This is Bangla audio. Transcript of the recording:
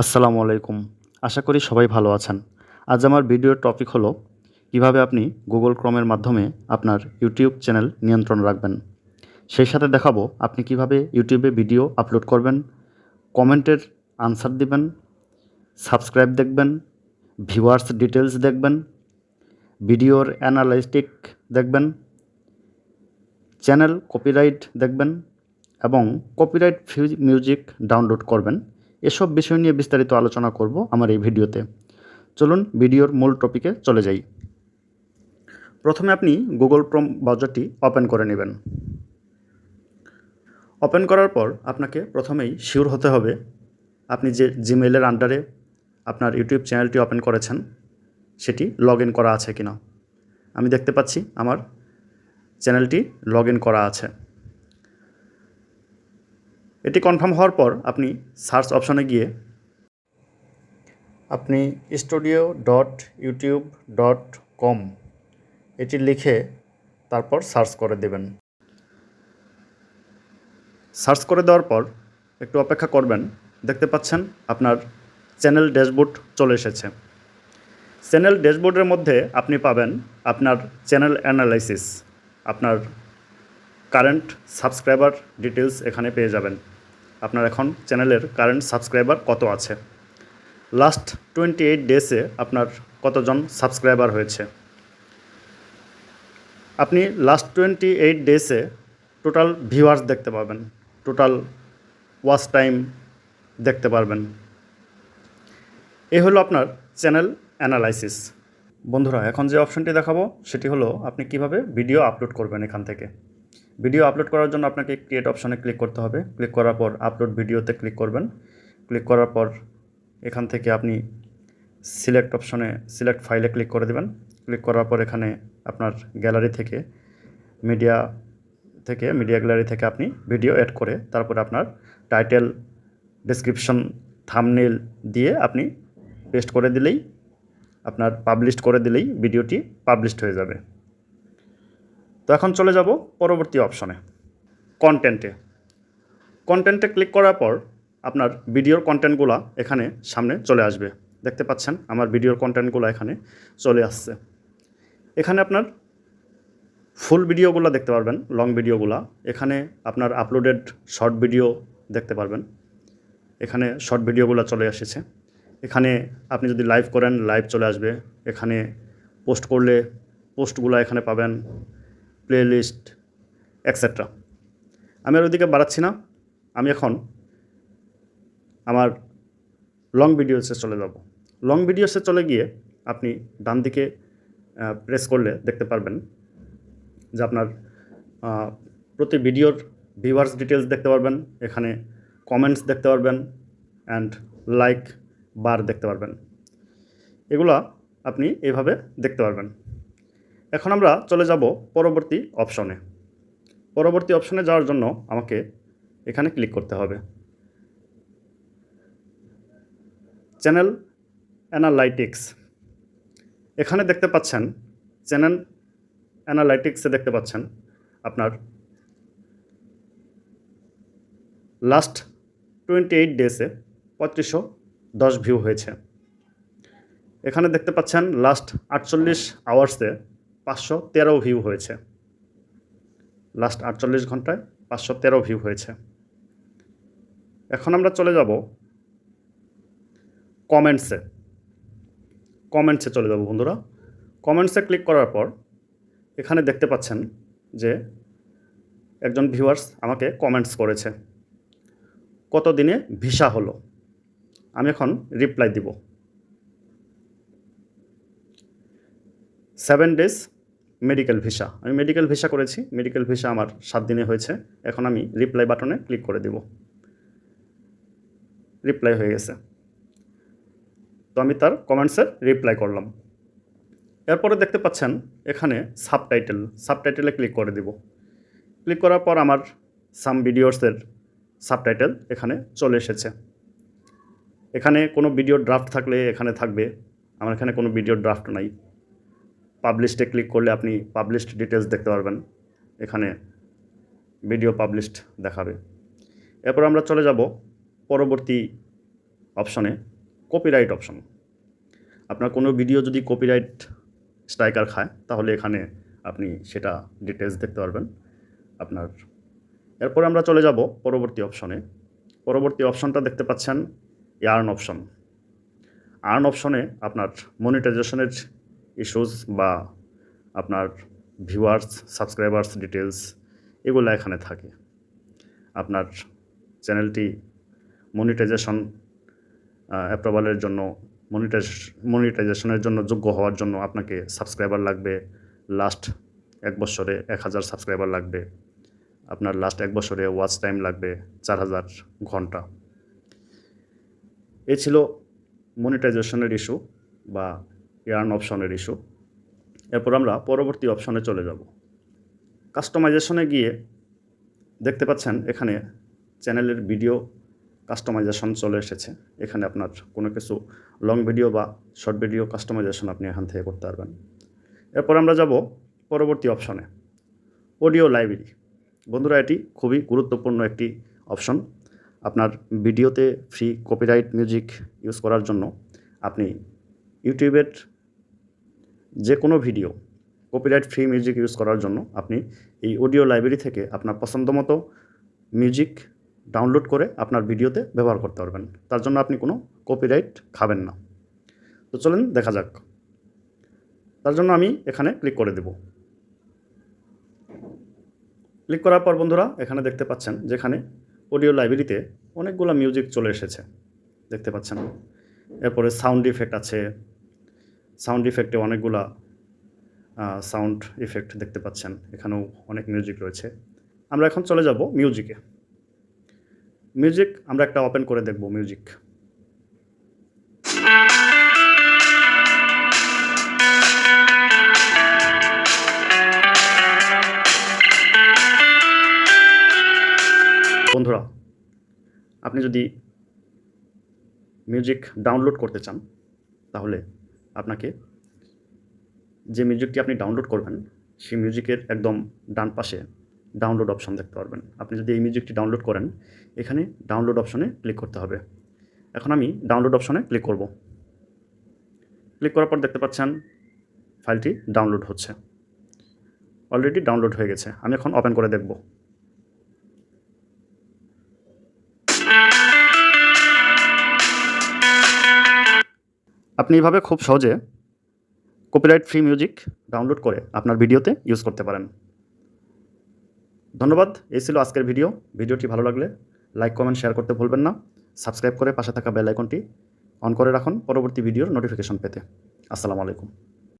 আসসালামু আলাইকুম। আশা করি সবাই ভালো আছেন। আজ আমার ভিডিওর টপিক হলো, কীভাবে আপনি গুগল ক্রমের মাধ্যমে আপনার ইউটিউব চ্যানেল নিয়ন্ত্রণ রাখবেন। সেই সাথে দেখাবো, আপনি কীভাবে ইউটিউবে ভিডিও আপলোড করবেন, কমেন্টের আনসার দিবেন, সাবস্ক্রাইব দেখবেন, ভিউয়ার্স ডিটেলস দেখবেন, ভিডিওর অ্যানালাইটিক দেখবেন, চ্যানেল কপিরাইট দেখবেন এবং কপিরাইট মিউজিক ডাউনলোড করবেন। এসব বিষয় নিয়ে বিস্তারিত আলোচনা করব আমার এই ভিডিওতে। চলুন ভিডিওর মূল টপিকে চলে যাই। প্রথমে আপনি গুগল ক্রোম ব্রাউজারটি ওপেন করে নেবেন। ওপেন করার পর আপনাকে প্রথমেই শিওর হতে হবে আপনি যে জিমেইলের আন্ডারে আপনার ইউটিউব চ্যানেলটি ওপেন করেছেন, সেটি লগ ইন করা আছে কিনা। আমি দেখতে পাচ্ছি আমার চ্যানেলটি লগ ইন করা আছে। এটি কনফার্ম হওয়ার পর আপনি সার্চ অপশনে গিয়ে আপনি studio dot YouTube dot com এটি লিখে তারপর সার্চ করে দেবেন। সার্চ করে দেওয়ার পর একটু অপেক্ষা করবেন। দেখতে পাচ্ছেন আপনার চ্যানেল ড্যাশবোর্ড চলে এসেছে। চ্যানেল ড্যাশবোর্ডের মধ্যে আপনি পাবেন আপনার চ্যানেল অ্যানালাইসিস আপনার কারেন্ট সাবস্ক্রাইবার ডিটেলস এখানে পেয়ে যাবেন। আপনার এখন চ্যানেলের কারেন্ট সাবস্ক্রাইবার কত আছে? লাস্ট টোয়েন্টি এইট ডেসে আপনার কতজন সাবস্ক্রাইবার হয়েছে? আপনি লাস্ট টোয়েন্টি এইট ডেসে টোটাল ভিউয়ার্স দেখতে পাবেন। টোটাল ওয়াচ টাইম দেখতে পারবেন। এ হলো আপনার চ্যানেল অ্যানালাইসিস বন্ধুরা, এখন যে অপশনটি দেখাবো, সেটি হলো আপনি কীভাবে ভিডিও আপলোড করবেন এখান থেকে। ভিডিও আপলোড করার জন্য আপনাকে ক্রিয়েট অপশনে ক্লিক করতে হবে। ক্লিক করার পর আপলোড ভিডিওতে ক্লিক করবেন। ক্লিক করার পর এখান থেকে আপনি সিলেক্ট অপশনে সিলেক্ট ফাইলে ক্লিক করে দেবেন। ক্লিক করার পর এখানে আপনার গ্যালারি থেকে মিডিয়া থেকে মিডিয়া গ্যালারি থেকে আপনি ভিডিও অ্যাড করে তারপরে আপনার টাইটেল ডেসক্রিপশন থামনেল দিয়ে আপনি পেস্ট করে দিলেই, আপনার পাবলিশ করে দিলেই ভিডিওটি পাবলিশড হয়ে যাবে। তো এখন চলে যাব পরবর্তী অপশনে কন্টেন্টে কন্টেন্টে ক্লিক করার পর আপনার ভিডিওর কন্টেন্টগুলো এখানে সামনে চলে আসবে। দেখতে পাচ্ছেন আমার ভিডিওর কন্টেন্টগুলো এখানে চলে আসছে। এখানে আপনার ফুল ভিডিওগুলো দেখতে পারবেন লং ভিডিওগুলো এখানে আপনার আপলোডেড শর্ট ভিডিও দেখতে পারবেন। এখানে শর্ট ভিডিওগুলো চলে এসেছে। এখানে আপনি যদি লাইভ করেন লাইভ চলে আসবে। এখানে পোস্ট করলে পোস্টগুলো এখানে পাবেন। প্লে লিস্ট এক্সেট্রা আমি আর ওইদিকে বাড়াচ্ছি না, আমি এখন আমার লং ভিডিওসে চলে যাব। লং ভিডিওসে চলে গিয়ে আপনি ডান দিকে প্রেস করলে দেখতে পারবেন যে আপনার প্রতি ভিডিওর ভিউয়ার্স ডিটেলস দেখতে পারবেন, এখানে কমেন্টস দেখতে পারবেন অ্যান্ড লাইক বার দেখতে পারবেন। এগুলা আপনি এভাবে দেখতে পারবেন। এখন আমরা চলে যাব পরবর্তী অপশনে পরবর্তী অপশনে যাওয়ার জন্য আমাকে এখানে ক্লিক করতে হবে। চ্যানেল অ্যানালাইটিক্স এখানে দেখতে পাচ্ছেন চ্যানেল অ্যানালাইটিক্সে দেখতে পাচ্ছেন আপনার লাস্ট টোয়েন্টি এইট ডেসে পঁয়ত্রিশশো দশ ভিউ হয়েছে। এখানে দেখতে পাচ্ছেন লাস্ট আটচল্লিশ আওয়ার্সে পাঁচশো তেরো ভিউ হয়েছে। লাস্ট আটচল্লিশ ঘন্টায় পাঁচশো তেরো ভিউ হয়েছে। এখন আমরা চলে যাব কমেন্টসে কমেন্টসে চলে যাব বন্ধুরা। কমেন্টসে ক্লিক করার পর এখানে দেখতে পাচ্ছেন যে একজন ভিউয়ার্স আমাকে কমেন্টস করেছে। কত দিনে ভিসা হলো? আমি এখন রিপ্লাই দিব। সেভেন ডেজ মেডিকেল ভিসা আমি মেডিকেল ভিসা করেছি। মেডিকেল ভিসা আমার সাত দিনে হয়েছে। এখন আমি রিপ্লাই বাটনে ক্লিক করে দেব। রিপ্লাই হয়ে গেছে। তো আমি তার কমেন্টসের রিপ্লাই করলাম। এরপরে দেখতে পাচ্ছেন এখানে সাবটাইটেল সাবটাইটেলে ক্লিক করে দিব। ক্লিক করার পর আমার সাম ভিডিওসের সাবটাইটেল এখানে চলে এসেছে। এখানে কোনো ভিডিও ড্রাফট থাকলে এখানে থাকবে। আমার এখানে কোনো ভিডিও ড্রাফট নাই। পাবলিশডে ক্লিক করলে আপনি পাবলিশড ডিটেলস দেখতে পারবেন। এখানে ভিডিও পাবলিশড দেখাবে। এরপর আমরা চলে যাব পরবর্তী অপশনে কপিরাইট অপশন আপনার কোনো ভিডিও যদি কপিরাইট স্ট্রাইকার খায়, তাহলে এখানে আপনি সেটা ডিটেলস দেখতে পারবেন আপনার। এরপর আমরা চলে যাব পরবর্তী অপশনে পরবর্তী অপশনটা দেখতে পাচ্ছেন ইয়ার্ন অপশন আর্ন অপশনে আপনার মনিটাইজেশনের ইস্যুস বা আপনার ভিউয়ার্স সাবস্ক্রাইবার্স ডিটেলস এগুলো এখানে থাকে। আপনার চ্যানেলটি মনিটাইজেশন অ্যাপ্রুভালের জন্য মনিটাইজ মনিটাইজেশনের জন্য যোগ্য হওয়ার জন্য আপনাকে সাবস্ক্রাইবার লাগবে। লাস্ট এক বছরে এক হাজার সাবস্ক্রাইবার লাগবে। আপনার লাস্ট এক বছরে ওয়াচ টাইম লাগবে চার হাজার ঘণ্টা। এ ছিল মনিটাইজেশনের ইস্যু বা ইয়ার্ন অপশনের ইস্যু এরপর আমরা পরবর্তী অপশনে চলে যাব। কাস্টমাইজেশনে গিয়ে দেখতে পাচ্ছেন এখানে চ্যানেলের ভিডিও কাস্টমাইজেশন চলে এসেছে। এখানে আপনার কোনো কিছু লং ভিডিও বা শর্ট ভিডিও কাস্টমাইজেশন আপনি এখান থেকে করতে পারবেন। এরপর আমরা যাব পরবর্তী অপশনে অডিও লাইব্রেরি বন্ধুরা, এটি খুবই গুরুত্বপূর্ণ একটি অপশন আপনার ভিডিওতে ফ্রি কপিরাইট মিউজিক ইউজ করার জন্য আপনি ইউটিউবের যে কোনো video copyright free music use করার জন্য আপনি এই অডিও লাইব্রেরি থেকে আপনার পছন্দ মতো মিউজিক ডাউনলোড করে আপনার ভিডিওতে ব্যবহার করতে পারবেন। তার জন্য আপনি কোনো কপিরাইট খাবেন না। তো চলেন দেখা যাক। তার জন্য আমি এখানে ক্লিক করে দেব। ক্লিক করার পর বন্ধুরা, এখানে দেখতে পাচ্ছেন যেখানে অডিও লাইব্রেরিতে অনেকগুলো মিউজিক চলে এসেছে। দেখতে পাচ্ছেন। এরপরে সাউন্ড ইফেক্ট আছে সাউন্ড ইফেক্টে অনেকগুলা সাউন্ড ইফেক্ট দেখতে পাচ্ছেন। এখানেও অনেক মিউজিক রয়েছে। আমরা এখন চলে যাব মিউজিকে। মিউজিক আমরা একটা ওপেন করে দেখব, মিউজিক। বন্ধুরা, আপনি যদি মিউজিক ডাউনলোড করতে চান, তাহলে আপনাকে যে মিউজিকটি আপনি ডাউনলোড করবেন, সেই মিউজিকের একদম ডান পাশে ডাউনলোড অপশন দেখতে পারবেন। আপনি যদি এই মিউজিকটি ডাউনলোড করেন, এখানে ডাউনলোড অপশনে ক্লিক করতে হবে। এখন আমি ডাউনলোড অপশনে ক্লিক করব। ক্লিক করার পর দেখতে পাচ্ছেন ফাইলটি ডাউনলোড হচ্ছে। অলরেডি ডাউনলোড হয়ে গেছে। আমি এখন ওপেন করে দেখব। আপনি এইভাবে খুব সহজে কপিরাইট ফ্রি মিউজিক ডাউনলোড করে আপনার ভিডিওতে ইউজ করতে পারেন। ধন্যবাদ, এই ছিল আজকের ভিডিও ভিডিওটি ভালো লাগলে লাইক কমেন্ট শেয়ার করতে ভুলবেন না। সাবস্ক্রাইব করে পাশে থাকা বেল আইকনটি অন করে রাখুন পরবর্তী ভিডিওর নোটিফিকেশন পেতে। আসসালামু আলাইকুম।